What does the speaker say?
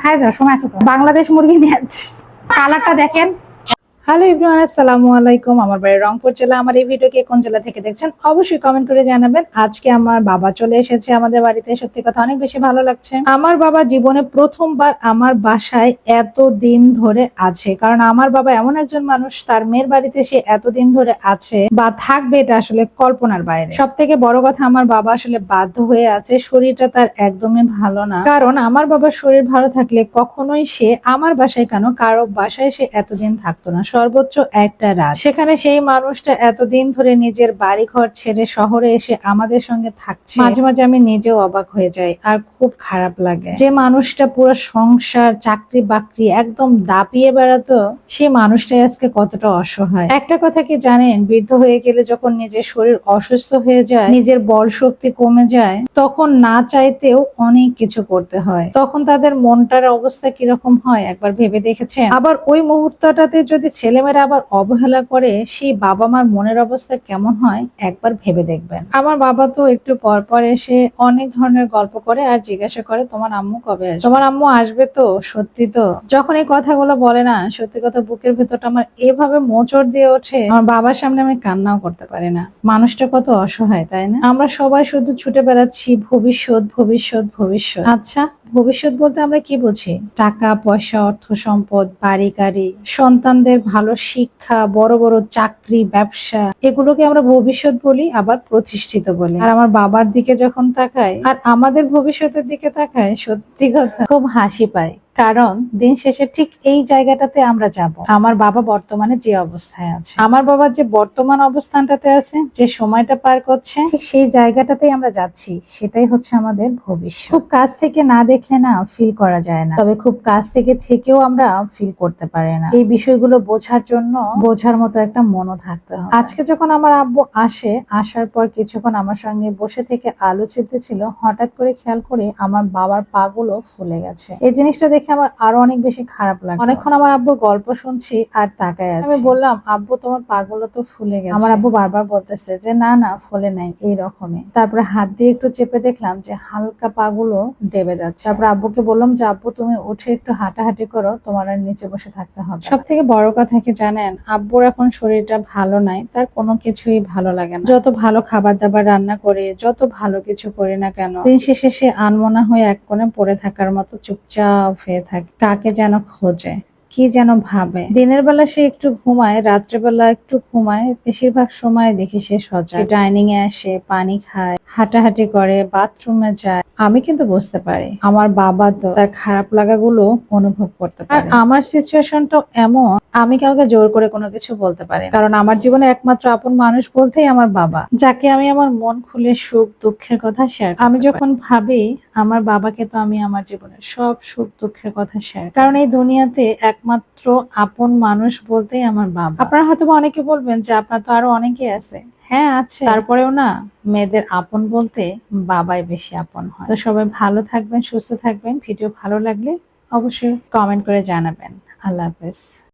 খাই যাও সময় আছে তো বাংলাদেশ মুরগি নিয়ে। কালারটা দেখেন হ্যালো ইব্রাহিম আসসালামু আলাইকুম। আমার বাড়ি রংপুর জেলা। আমার এই ভিডিও কে কোন জেলা থেকে দেখছেন অবশ্যই কমেন্ট করে জানাবেন। আজকে আমার বাবা চলে এসেছে আমাদের বাড়িতে। সত্যি কথা অনেক বেশি ভালো লাগছে। আমার বাবা জীবনে প্রথমবার আমার বাসায় এত দিন ধরে আছে। কারণ আমার বাবা এমন একজন মানুষ, তার মেয়ের বাড়িতে সে এতদিন ধরে আছে বা থাকবে এটা আসলে কল্পনার বাইরে। সব থেকে বড় কথা, আমার বাবা আসলে বাধ্য হয়ে আছে। শরীরটা তার একদমই ভালো না। কারণ আমার বাবার শরীর ভালো থাকলে কখনোই সে আমার বাসায় কেন, কারও বাসায় সে এতদিন থাকতো না। সর্বোচ্চ একটা রাত। সেখানে সেই মানুষটা এতদিন ধরে নিজের বাড়ি ঘর ছেড়ে শহরে এসে আমাদের সঙ্গে থাকছে। মাঝে মাঝে আমি নিজেও অবাক হয়ে যাই আর খুব খারাপ লাগে। যে মানুষটা পুরো সংসার চাকরি বাকরি একদম দাপিয়ে বেড়াতো, সেই মানুষটাই আজকে কতটা অসহায়। একটা কথা কি জানেন? বৃদ্ধ হয়ে গেলে যখন নিজের শরীর অসুস্থ হয়ে যায়, নিজের বল শক্তি কমে যায়, তখন না চাইতেও অনেক কিছু করতে হয়। তখন তাদের মনটার অবস্থা কীরকম হয় একবার ভেবে দেখেছেন? আবার ওই মুহূর্তটাতে যদি ছেলেমেয়েরা আবার অবহেলা করে, সেই বাবা মার মনের অবস্থা কেমন হয় একবার ভেবে দেখবেন। আমার বাবা তো একটু পর পর এসে অনেক ধরনের গল্প করে আর জিজ্ঞাসা করে, তোমার আম্মু কবে আসবে? তোমার আম্মু আসবে তো, সত্যি তো। যখন এই কথাগুলো বলে না, সত্যি কথা বুকের ভেতরটা আমার এভাবে মোচড় দিয়ে ওঠে, আমার বাবার সামনে আমি কান্নাও করতে পারি না। মানুষটা কত অসহায়, তাই না? আমরা সবাই শুধু ছুটে বেড়াচ্ছি, ভবিষ্যৎ ভবিষ্যৎ ভবিষ্যৎ। আচ্ছা ভবিষ্যৎ বলতে আমরা কি বুঝি? টাকা, পয়সা, অর্থ সম্পদ, বাড়ি, গাড়ি, সন্তানদের ভালো শিক্ষা, বড় বড় চাকরি, ব্যবসা, এগুলোকে আমরা ভবিষ্যৎ বলি, আবার প্রতিষ্ঠিত বলি। আর আমার বাবার দিকে যখন তাকায় আর আমাদের ভবিষ্যতের দিকে তাকায় সত্যি কথা, খুব হাসি পায় কারণ দিন শেষে ঠিক এই জায়গাটাতে আমরা যাব। আমার বাবা বর্তমানে যে অবস্থায় আছে। আমার বাবার যে বর্তমান অবস্থানটাতে আছে যে সময়টা পার করছে ঠিক সেই জায়গাটাতেই আমরা যাচ্ছি। সেটাই হচ্ছে আমাদের ভবিষ্যৎ। খুব কাছ থেকে না দেখলে না ফিল করা যায় না। তবে খুব কাছ থেকে থেকেও আমরা ফিল করতে পারি না। এই বিষয়গুলো বোঝার জন্য বোঝার মতো একটা মনও থাকতে হয় আজকে যখন আমার আব্বু আসে আসার পর কিছুক্ষণ আমার সঙ্গে বসে থেকে আলো ছিল হঠাৎ করে খেয়াল করে আমার বাবার পাগুলো ফুলে গেছে। এই জিনিসটা দেখে আমার আরও অনেক বেশি খারাপ লাগে অনেকক্ষণ আমার আব্বুর গল্প শুনছি আর তাকায় আছি। আমি বললাম আব্বু তোমার পাগুলো তো ফুলে গেছে। আমার আব্বু বারবার বলতেছে যে না না ফুলে নাই এই রকমই তারপরে হাত দিয়ে একটু চেপে দেখলাম যে হালকা পাগুলো ডেবে যাচ্ছে। তারপর আব্বুকে বললাম যে আব্বু তুমি উঠে একটু হাঁটাহাঁটি করো তোমার আর নিচে বসে থাকতে হবে সব থেকে বড় কথা কি জানেন? আব্বুর এখন শরীরটা ভালো নাই তার কোনো কিছুই ভালো লাগে না। যত ভালো খাবার দাবার রান্না করে যত ভালো কিছু করি না কেন দিন শেষে সে আনমনা হয়ে এক কোণে পড়ে থাকার মতো চুপচাপ হয়ে থাকে, কাকে যেন খোঁজে, কি যেন ভাবে। দিনের বেলা সে একটু ঘুমায় রাত্রেবেলা একটু ঘুমায়, বেশিরভাগ সময় দেখি সে সজাগ। ডাইনিং এ আসে, পানি খায়, হাঁটাহাঁটি করে, বাথরুমে যায়। আমি কিন্তু বুঝতে পারি, আমার বাবা তো তার খারাপ লাগাগুলো অনুভব করতে পারে। আমার সিচুয়েশনটা এমন আমি কাউকে জোর করে কোনো কিছু বলতে পারি কারণ আমার জীবনে একমাত্র আপন মানুষ বলতেই আমার বাবা যাকে আমি আমার মন খুলে সুখ দুঃখের কথা শেয়ার আমি যখন ভাবি আমার বাবাকে তো আমি আমার জীবনের সব সুখ দুঃখের কথা শেয়ার কারণ এই দুনিয়াতে একমাত্র আপন মানুষ বলতেই আমার বাবা। আপনারা হয়তো অনেকে বলবেন যে আপনার তো আরও অনেকে আছে। হ্যাঁ আছে। তারপরেও না মেয়েদের আপন বলতে বাবাই বেশি আপন হয়। তো সবাই ভালো থাকবেন সুস্থ থাকবেন। ভিডিও ভালো লাগলে অবশ্যই কমেন্ট করে জানাবেন। আল্লাহ হাফেজ।